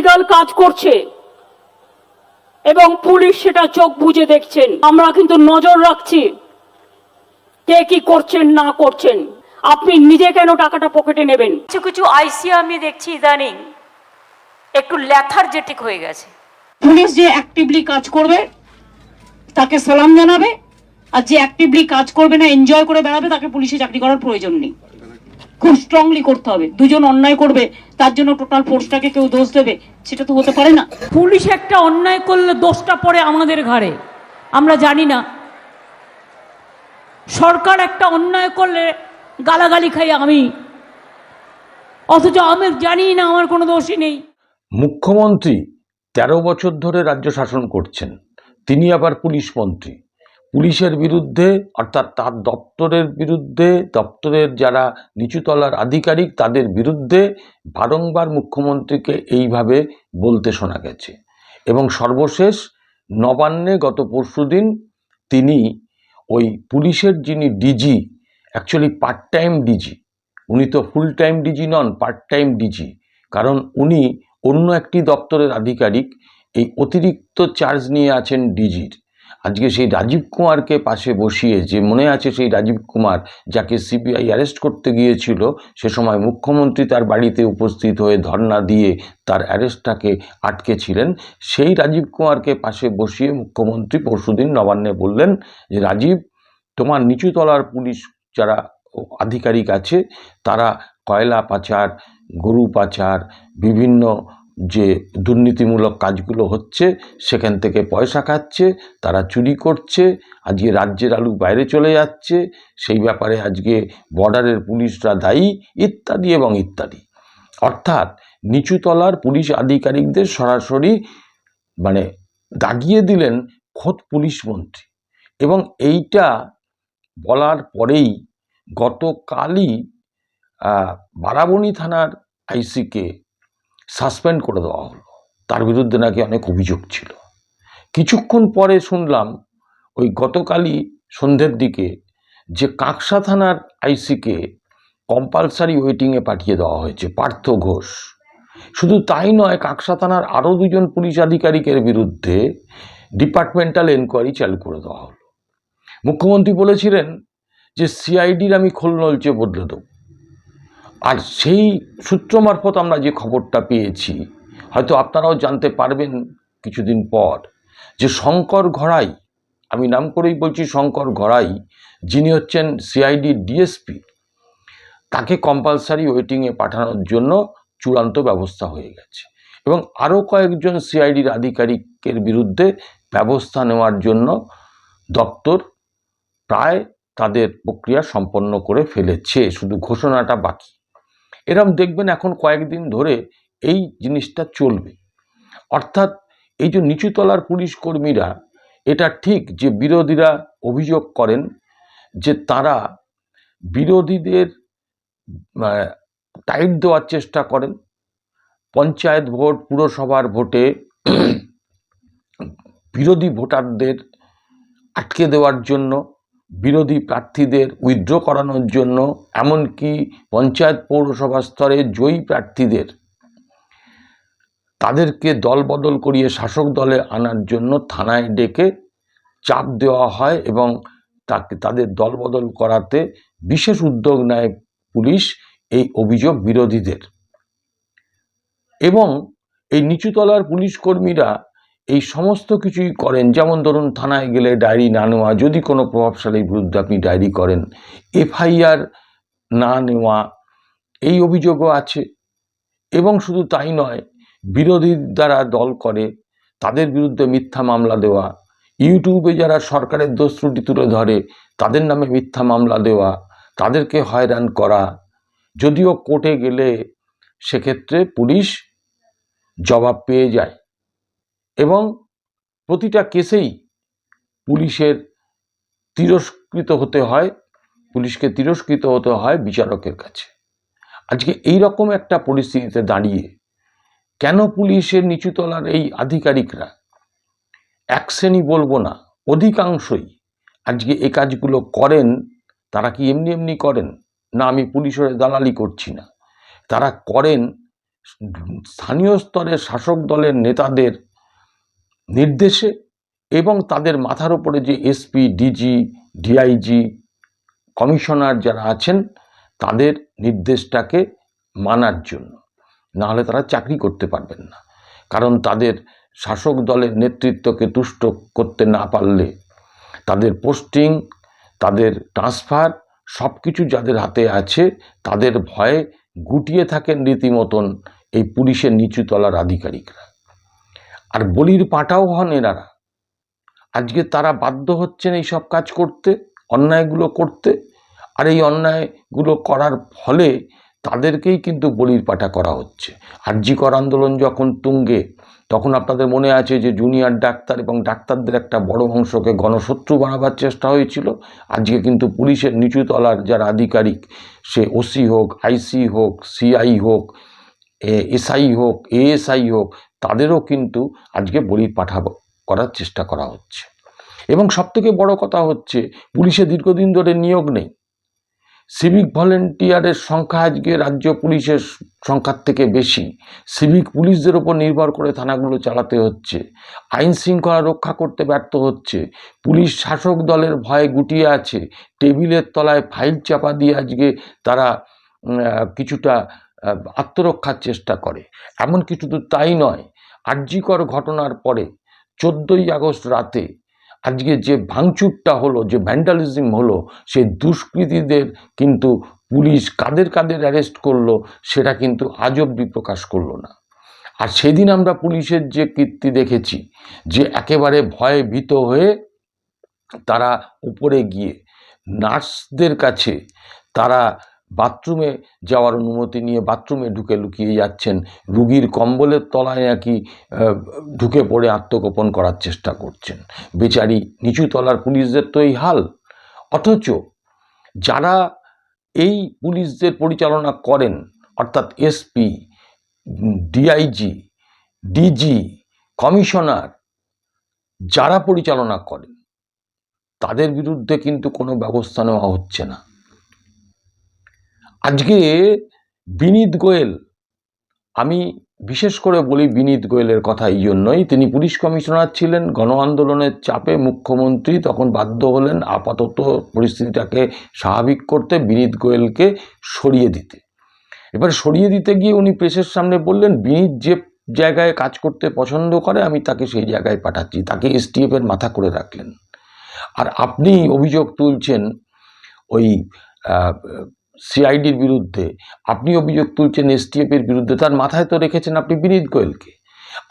Illegal কাজ করছে। এবং পুলিশ সেটা চোখ বুজে দেখছেন। আমরা কিন্তু নজর রাখছি কে কি করছেন না করছেন। আপনি নিজে কেন টাকাটা পকেটে নেবেন? কিছু কিছু আইসি আমি দেখছি ইদানিং একটু ল্যাথার্জেটিক হয়ে গেছে। পুলিশ যে অ্যাক্টিভলি কাজ করবে তাকে সালাম জানাবে আর যে অ্যাক্টিভলি কাজ করবে না এনজয় করে বেড়াবে তাকে পুলিশে চাকরি করার প্রয়োজন নেই। খুব স্ট্রংলি করতে হবে। দুজন অন্যায় করবে তার জন্য টোটাল ফোর্সটাকে কেউ দোষ দেবে সেটা তো হতে পারে না। পুলিশ একটা অন্যায় করলে দোষটা পড়ে আমাদের ঘাড়ে। আমরা জানি না। সরকার একটা অন্যায় করলে গালাগালি খাই আমি। অথচ আমি জানি না আমার কোনো দোষই নেই। মুখ্যমন্ত্রী তেরো বছর ধরে রাজ্য শাসন করছেন তিনি আবার পুলিশ মন্ত্রী। পুলিশের বিরুদ্ধে, অর্থাৎ তার দপ্তরের বিরুদ্ধে, দপ্তরের যারা নিচুতলার আধিকারিক তাদের বিরুদ্ধে বারংবার মুখ্যমন্ত্রীকে এইভাবে বলতে শোনা গেছে। এবং সর্বশেষ নবান্নে গত পরশুদিন তিনি ওই পুলিশের যিনি DG actually part time DG উনি তো ফুল টাইম ডিজি নন পার্ট টাইম ডিজি কারণ উনি অন্য একটি দপ্তরের আধিকারিক, এই অতিরিক্ত চার্জ নিয়ে আছেন ডিজির আজকে সেই রাজীব কুমারকে পাশে বসিয়ে যে মনে আছে সেই রাজীব কুমার, যাকে সিবিআই অ্যারেস্ট করতে গিয়েছিল, সে সময় মুখ্যমন্ত্রী তার বাড়িতে উপস্থিত হয়ে ধর্ণা দিয়ে তার অ্যারেস্টটাকে আটকেছিলেন। সেই রাজীব কুমারকে পাশে বসিয়ে মুখ্যমন্ত্রী পরশুদিন নবান্নে বললেন যে, রাজীব, তোমার নিচুতলার পুলিশ যারা আধিকারিক আছে, তারা কয়লা পাচার, গরু পাচার, বিভিন্ন যে দুর্নীতিমূলক কাজগুলো হচ্ছে, সেখান থেকে পয়সা খাচ্ছে, তারা চুরি করছে, আজকে রাজ্যের আলু বাইরে চলে যাচ্ছে, সেই ব্যাপারে আজকে বর্ডারের পুলিশরা দায়ী, ইত্যাদি এবং ইত্যাদি। অর্থাৎ নিচুতলার পুলিশ আধিকারিকদের সরাসরি মানে দাগিয়ে দিলেন খোদ পুলিশ মন্ত্রী। এবং এইটা বলার পরেই গতকালই বারাবণী থানার আইসিকে সাসপেন্ড করে দেওয়া হলো। তার বিরুদ্ধে নাকি অনেক অভিযোগ ছিল। কিছুক্ষণ পরে শুনলাম ওই গতকালই সন্ধ্যের দিকে যে কাঁকসা থানার আইসিকে কম্পালসারি ওয়েটিংয়ে পাঠিয়ে দেওয়া হয়েছে, পার্থ ঘোষ। শুধু তাই নয়, কাঁকসা থানার আরও দুজন পুলিশ আধিকারিকের বিরুদ্ধে ডিপার্টমেন্টাল এনকোয়ারি চালু করে দেওয়া হলো। মুখ্যমন্ত্রী বলেছিলেন যে, সিআইডির আমি খোলনলচে বদলে দেবো। আর সেই সূত্র মারফত আমরা যে খবরটা পেয়েছি, হয়তো আপনারাও জানতে পারবেন কিছুদিন পর যে শঙ্কর ঘড়াই, আমি নাম করেই বলছি শঙ্কর ঘড়াই, যিনি হচ্ছেন সিআইডি ডিএসপি তাকে কম্পালসারি ওয়েটিংয়ে পাঠানোর জন্য চূড়ান্ত ব্যবস্থা হয়ে গেছে এবং আরও কয়েকজন সিআইডির আধিকারিকের বিরুদ্ধে ব্যবস্থা নেওয়ার জন্য দপ্তর প্রায় তাদের প্রক্রিয়া সম্পন্ন করে ফেলেছে, শুধু ঘোষণাটা বাকি। এরম দেখবেন এখন কয়েকদিন ধরে এই জিনিসটা চলবে। অর্থাৎ এই যে নিচুতলার পুলিশ কর্মীরা, এটা ঠিক যে বিরোধীরা অভিযোগ করেন যে তারা বিরোধীদের টাইট দেওয়ার চেষ্টা করেন। পঞ্চায়েত ভোট, পুরসভার ভোটে বিরোধী ভোটারদের আটকে দেওয়ার জন্য। বিরোধী প্রার্থীদের উইথড্র করানোর জন্য, এমনকি পঞ্চায়েত পৌরসভা স্তরে জয়ী প্রার্থীদের তাদেরকে দলবদল করিয়ে শাসক দলে আনার জন্য থানায় ডেকে চাপ দেওয়া হয় এবং তাকে, তাদের দলবদল করাতে বিশেষ উদ্যোগ নেয় পুলিশ এই অভিযোগ বিরোধীদের। এবং এই নিচুতলার পুলিশ কর্মীরা এই সমস্ত কিছুই করেন। যেমন ধরুন, থানায় গেলে ডায়েরি না নেওয়া, যদি কোনো প্রভাবশালীর বিরুদ্ধে আপনি ডায়েরি করেন, এফআইআর না নেওয়া, এই অভিযোগও আছে। এবং শুধু তাই নয় বিরোধী দ্বারা দল করে, তাদের বিরুদ্ধে মিথ্যা মামলা দেওয়া, ইউটিউবে যারা সরকারের দোষ ত্রুটি তুলে ধরে, তাদের নামে মিথ্যা মামলা দেওয়া, তাদেরকে হয়রান করা। যদিও কোর্টে গেলে সেক্ষেত্রে পুলিশ জবাব পেয়ে যায়। এবং প্রতিটা কেসেই পুলিশের তিরস্কৃত হতে হয়, পুলিশকে তিরস্কৃত হতে হয় বিচারকের কাছে। আজকে এই রকম একটা পরিস্থিতিতে দাঁড়িয়ে কেন পুলিশের নিচুতলার এই আধিকারিকরা এক শ্রেণি বলব না, অধিকাংশই আজকে এই কাজগুলো করেন, তারা কি এমনি এমনি করেন? না, আমি পুলিশের দালালি করছি না। তারা করেন, স্থানীয় স্তরের শাসক দলের নেতাদের নির্দেশে এবং তাদের মাথার উপরে যে এসপি, ডিজি, ডিআইজি, কমিশনার যারা আছেন, তাদের নির্দেশটাকে মানার জন্য। নাহলে তারা চাকরি করতে পারবেন না। কারণ তাদের শাসক দলের নেতৃত্বকে তুষ্ট করতে না পারলে তাদের পোস্টিং, তাদের ট্রান্সফার সব কিছু যাদের হাতে আছে, তাদের ভয়ে গুটিয়ে থাকেন রীতিমতন এই পুলিশের নিচুতলার আধিকারিকরা। আর বলির পাটাও হন এনারা। আজকে তারা বাধ্য হচ্ছেন এই সব কাজ করতে, অন্যায়গুলো করতে, আর এই অন্যায়গুলো করার ফলে তাদেরকেই কিন্তু বলির পাঠা করা হচ্ছে। আর্যিকর আন্দোলন যখন তুঙ্গে, তখন আপনাদের মনে আছে যে জুনিয়র ডাক্তার এবং ডাক্তারদের একটা বড় অংশকে গণশত্রু বানাবার চেষ্টা হয়েছিল। আজকে কিন্তু পুলিশের নিচুতলার যারা আধিকারিক, সে ওসি হোক, আইসি হোক, সিআই হোক এসআই হোক, এএসআই হোক তাদেরও কিন্তু আজকে বলির পাঠা করার চেষ্টা করা হচ্ছে। এবং সবথেকে বড় কথা হচ্ছে, পুলিশে দীর্ঘদিন ধরে নিয়োগ নেই। সিভিক ভলেন্টিয়ারের সংখ্যা আজকে রাজ্য পুলিশের সংখ্যার থেকে বেশি। সিভিক পুলিশদের ওপর নির্ভর করে থানাগুলো চালাতে হচ্ছে। আইন শৃঙ্খলা রক্ষা করতে ব্যর্থ হচ্ছে। পুলিশ শাসক দলের ভয়ে গুটিয়ে আছে। টেবিলের তলায় ফাইল চাপা দিয়ে আজকে তারা কিছুটা আত্মরক্ষার চেষ্টা করে। এমনকি শুধু তাই নয়। আর্যিকর ঘটনার পরে চোদ্দোই আগস্ট রাতে আজকে যে ভাঙচুরটা হলো, যে ভ্যান্ডালিজম হলো, সেই দুষ্কৃতীদের কিন্তু পুলিশ কাদের কাদের অ্যারেস্ট করল সেটা কিন্তু আজ অব্দি প্রকাশ করল না। আর সেদিন আমরা পুলিশের যে কীর্তি দেখেছি, যে একেবারে ভয়ে ভীত হয়ে তারা উপরে গিয়ে নার্সদের কাছে তারা বাথরুমে যাওয়ার অনুমতি নিয়ে বাথরুমে ঢুকে লুকিয়ে যাচ্ছেন। রুগীর কম্বলের তলায় নাকি ঢুকে পড়ে আত্মগোপন করার চেষ্টা করছেন। বেচারি নিচু তলার পুলিশদের তো এই হাল। অথচ যারা এই পুলিশদের পরিচালনা করেন, অর্থাৎ এসপি, ডিআইজি, ডিজি, কমিশনার, যারা পরিচালনা করেন, তাদের বিরুদ্ধে কিন্তু কোনো ব্যবস্থা নেওয়া হচ্ছে না। আজকে বিনীত গোয়েল, আমি বিশেষ করে বলি বিনীত গোয়েলের কথা এই জন্যই, তিনি পুলিশ কমিশনার ছিলেন গণ আন্দোলনের চাপে মুখ্যমন্ত্রী তখন বাধ্য হলেন আপাতত পরিস্থিতিটাকে স্বাভাবিক করতে বিনীত গোয়েলকে সরিয়ে দিতে। এবার সরিয়ে দিতে গিয়ে উনি প্রেসের সামনে বললেন, বিনীত যে জায়গায় কাজ করতে পছন্দ করে, আমি তাকে সেই জায়গায় পাঠাচ্ছি, তাকে এসটিএফ এর মাথা করে রাখলেন। আর আপনি অভিযোগ তুলছেন ওই সিআইডির বিরুদ্ধে আপনি অভিযোগ তুলছেন এসটিএফ এর বিরুদ্ধে, তার মাথায় তো রেখেছেন আপনি বিনীত গোয়েলকে।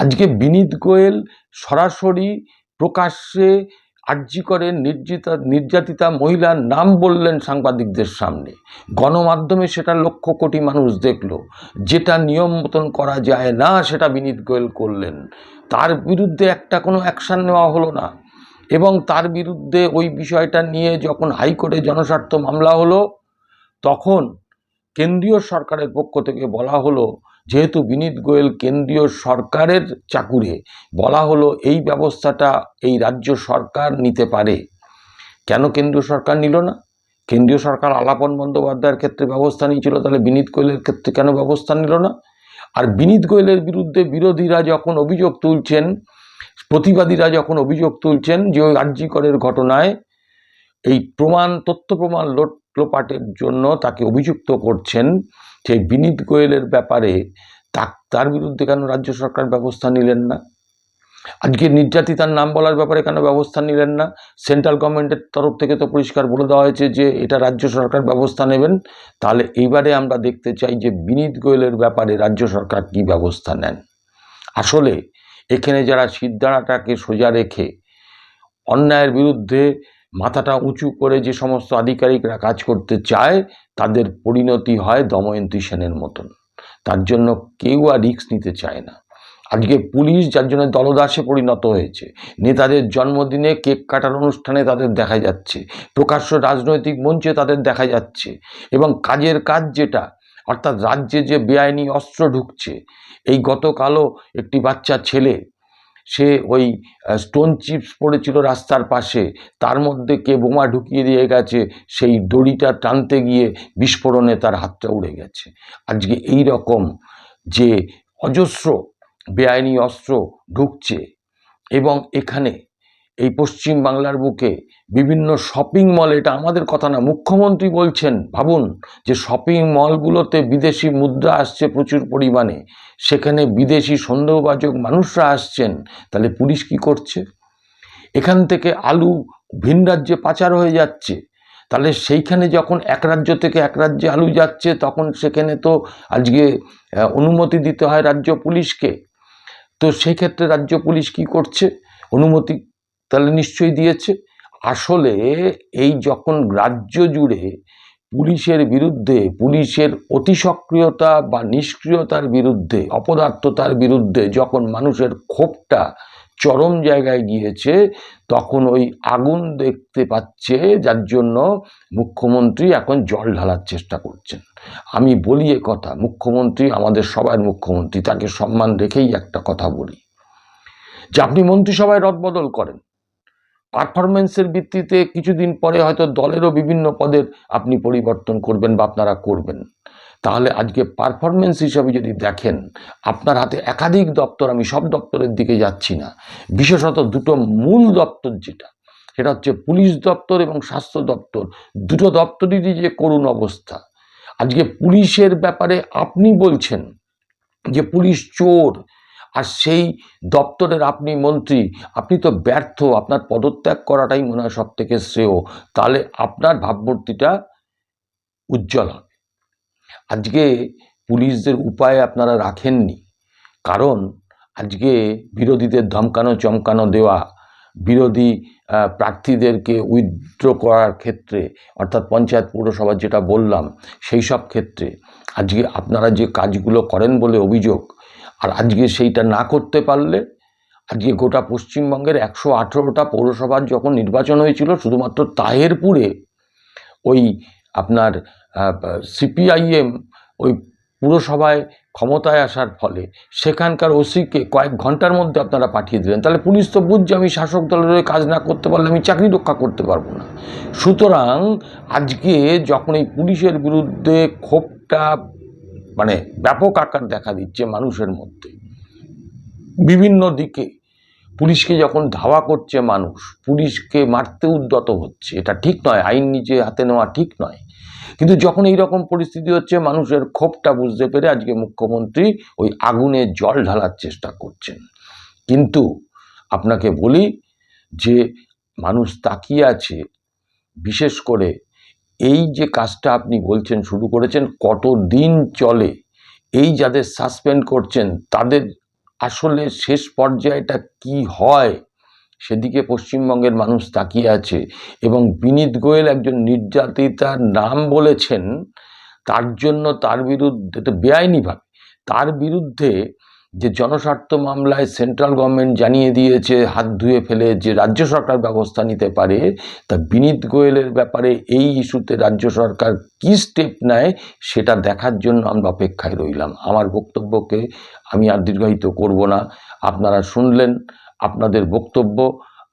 আজকে বিনীত গোয়েল সরাসরি প্রকাশ্যে আর্জি করে নির্যাতিতা নির্যাতিতা মহিলার নাম বললেন সাংবাদিকদের সামনে। গণমাধ্যমে সেটা লক্ষ কোটি মানুষ দেখল। যেটা নিয়ম মতন করা যায় না, সেটা বিনীত গোয়েল করলেন। তার বিরুদ্ধে একটা কোনো অ্যাকশান নেওয়া হলো না। এবং তার বিরুদ্ধে ওই বিষয়টা নিয়ে যখন হাইকোর্টে জনস্বার্থ মামলা হলো তখন কেন্দ্রীয় সরকারের পক্ষ থেকে বলা হলো, যেহেতু বিনীত গোয়েল কেন্দ্রীয় সরকারের চাকুরে, বলা হলো এই ব্যবস্থাটা এই রাজ্য সরকার নিতে পারে। কেন কেন্দ্রীয় সরকার নিল না? কেন্দ্রীয় সরকার আলাপন বন্দ্যোপাধ্যায়ের ক্ষেত্রে ব্যবস্থা নিয়েছিল, তাহলে বিনীত গোয়েলের ক্ষেত্রে কেন ব্যবস্থা নিল না? আর বিনীত গোয়েলের বিরুদ্ধে বিরোধীরা যখন অভিযোগ তুলছেন, প্রতিবাদীরা যখন অভিযোগ তুলছেন যে ওই আর্যিকরের ঘটনায় এই প্রমাণ, তথ্য প্রমাণ লোট লোপাটের জন্য তাকে অভিযুক্ত করছেন। সেই বিনীত গোয়েলের ব্যাপারে তা- তার বিরুদ্ধে কেন রাজ্য সরকার ব্যবস্থা নিলেন না? আজকে নির্যাতিতার নাম বলার ব্যাপারে কেন ব্যবস্থা নিলেন না? সেন্ট্রাল গভর্নমেন্টের তরফ থেকে তো পরিষ্কার বলে দেওয়া হয়েছে যে এটা রাজ্য সরকার ব্যবস্থা নেবেন। তাহলে এইবারে আমরা দেখতে চাই যে বিনীত গোয়েলের ব্যাপারে রাজ্য সরকার কি ব্যবস্থা নেন। আসলে এখানে যারা সিদ্ধারাটাকে সোজা রেখে অন্যায়ের বিরুদ্ধে মাথাটা উঁচু করে যে সমস্ত আধিকারিকরা কাজ করতে চায়, তাদের পরিণতি হয় দময়ন্তী সেনের মতন। তার জন্য কেউ আর রিস্ক নিতে চায় না। আজকে পুলিশ যার জন্য দলদাসে পরিণত হয়েছে, নেতাদের জন্মদিনে কেক কাটার অনুষ্ঠানে তাদের দেখা যাচ্ছে, প্রকাশ্য রাজনৈতিক মঞ্চে তাদের দেখা যাচ্ছে এবং কাজের কাজ যেটা, অর্থাৎ রাজ্যে যে বেআইনি অস্ত্র ঢুকছে, এই গতকালও একটি বাচ্চা ছেলে সে ওই স্টোন চিপস পড়েছিল রাস্তার পাশে, তার মধ্যে কে বোমা ঢুকিয়ে দিয়ে গেছে, সেই দড়িটা টানতে গিয়ে বিস্ফোরণে তার হাতটা উড়ে গেছে। আজকে এই রকম যে অজস্র, বেআইনি অস্ত্র ঢুকছে এবং এখানে এই পশ্চিম বাংলার বুকে বিভিন্ন শপিং মল এটা আমাদের কথা না, মুখ্যমন্ত্রী বলছেন, ভাবুন যে শপিং মলগুলোতে বিদেশি মুদ্রা আসছে প্রচুর পরিমাণে, সেখানে বিদেশি সন্দেহবাচক মানুষরা আসছেন, তাহলে পুলিশ কি করছে? এখান থেকে আলু ভিন রাজ্যে পাচার হয়ে যাচ্ছে, তাহলে সেইখানে যখন এক রাজ্য থেকে এক রাজ্যে আলু যাচ্ছে, তখন সেখানে তো আজকে অনুমতি দিতে হয় রাজ্য পুলিশকে, তো সেই ক্ষেত্রে রাজ্য পুলিশ কি করছে? অনুমতি তাহলে নিশ্চয়ই দিয়েছে। আসলে এই যখন রাজ্য জুড়ে পুলিশের বিরুদ্ধে, পুলিশের অতি সক্রিয়তা বা নিষ্ক্রিয়তার বিরুদ্ধে, অপদার্থতার বিরুদ্ধে যখন মানুষের ক্ষোভটা চরম জায়গায় গিয়েছে, তখন ওই আগুন দেখতে পাচ্ছে, যার জন্য মুখ্যমন্ত্রী এখন জল ঢালার চেষ্টা করছেন। আমি বলি এ কথা, মুখ্যমন্ত্রী আমাদের সবার মুখ্যমন্ত্রী, তাকে সম্মান রেখেই একটা কথা বলি। যে আপনি মন্ত্রিসভায় রদবদল করেন পারফরমেন্সের ভিত্তিতে কিছুদিন পরে হয়তো দলেরও বিভিন্ন পদের আপনি পরিবর্তন করবেন বা আপনারা করবেন। তাহলে আজকে পারফরমেন্স হিসাবে যদি দেখেন, আপনার হাতে একাধিক দপ্তর, আমি সব দপ্তরের দিকে যাচ্ছি না। বিশেষত দুটো মূল দপ্তর যেটা, সেটা হচ্ছে পুলিশ দপ্তর এবং স্বাস্থ্য দপ্তর। দুটো দপ্তরেরই যে করুণ অবস্থা। আজকে পুলিশের ব্যাপারে আপনি বলছেন যে পুলিশ চোর আর সেই দপ্তরের আপনি মন্ত্রী, আপনি তো ব্যর্থ, আপনার পদত্যাগ করাটাই মনে হয় সব থেকে শ্রেয়। তাহলে আপনার ভাবমূর্তিটা উজ্জ্বল হবে। আজকে পুলিশদের উপায় আপনারা রাখেননি। কারণ আজকে বিরোধীদের ধমকানো, চমকানো দেওয়া বিরোধী প্রার্থীদেরকে উইথড্র করার ক্ষেত্রে, অর্থাৎ পঞ্চায়েত পৌরসভার যেটা বললাম, সেই সব ক্ষেত্রে আজকে আপনারা যে কাজগুলো করেন বলে অভিযোগ, আর আজকে সেইটা না করতে পারলে আজকে গোটা পশ্চিমবঙ্গের একশো আঠেরোটা পৌরসভার যখন নির্বাচন হয়েছিল, শুধুমাত্র তাহেরপুরে ওই আপনার সিপিআইএম, ওই পুরসভায় ক্ষমতায় আসার ফলে সেখানকার ওসিকে কয়েক ঘণ্টার মধ্যে আপনারা পাঠিয়ে দিলেন। তাহলে পুলিশ তো বুঝছে আমি শাসক দলের হয়ে কাজ না করতে পারলে আমি চাকরি রক্ষা করতে পারব না। সুতরাং আজকে যখন এই পুলিশের বিরুদ্ধে ক্ষোভটা মানে ব্যাপক আকার দেখা দিচ্ছে মানুষের মধ্যে, বিভিন্ন দিকে পুলিশকে যখন ধাওয়া করছে মানুষ, পুলিশকে মারতে উদ্যত হচ্ছে, এটা ঠিক নয়, আইন নিজে হাতে নেওয়া ঠিক নয়। কিন্তু যখন এই রকম পরিস্থিতি হচ্ছে, মানুষের ক্ষোভটা বুঝতে পেরে আজকে মুখ্যমন্ত্রী ওই আগুনে জল ঢালার চেষ্টা করছেন। কিন্তু আপনাকে বলি যে, মানুষ তাকিয়ে আছে, বিশেষ করে এই যে কাজটা আপনি বলছেন, শুরু করেছেন কত দিন চলে, এই যাদের সাসপেন্ড করছেন, তাদের আসলে শেষ পর্যায়টা কি হয়? সেদিকে পশ্চিমবঙ্গের মানুষ তাকিয়ে আছে এবং বিনীত গোয়েল একজন নির্যাতিতার নাম বলেছেন, তার জন্য তার বিরুদ্ধে, তো বেআইনিভাবে তার বিরুদ্ধে যে জনস্বার্থ মামলায় সেন্ট্রাল গভর্নমেন্ট জানিয়ে দিয়েছে, হাত ধুয়ে ফেলে যে রাজ্য সরকার ব্যবস্থা নিতে পারে, তা বিনীত গোয়েলের ব্যাপারে এই ইস্যুতে রাজ্য সরকার কী স্টেপ নেয় সেটা দেখার জন্য আমরা অপেক্ষায় রইলাম। আমার বক্তব্যকে আমি আর দীর্ঘায়িত করব না। আপনারা শুনলেন আপনাদের বক্তব্য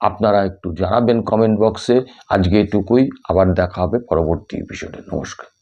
আপনারা একটু জানাবেন কমেন্ট বক্সে আজকে এটুকুই, আবার দেখা হবে পরবর্তী এপিসোডে নমস্কার।